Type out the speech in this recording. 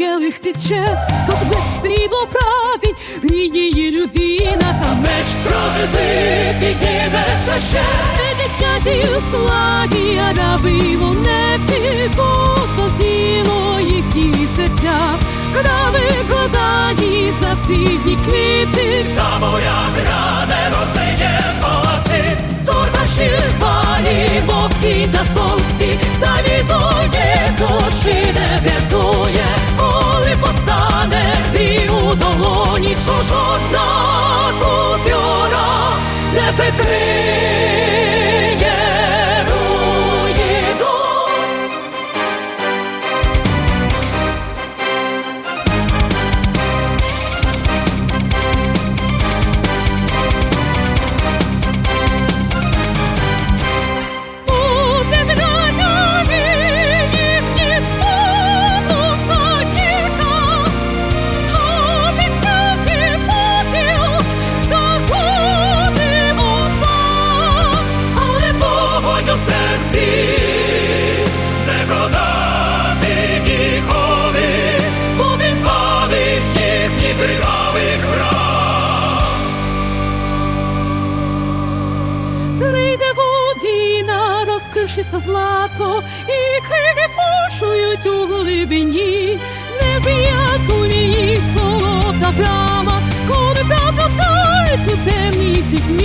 них тече, без срібло править, і її людина та меч справедливий підніметься ще. Від князів славі, а набиво монети, що жодна купюра не прикриє розкришиться злато, і криги пошують у глибині, не врятує її золота брама, коли правда вдається темній пітьмі.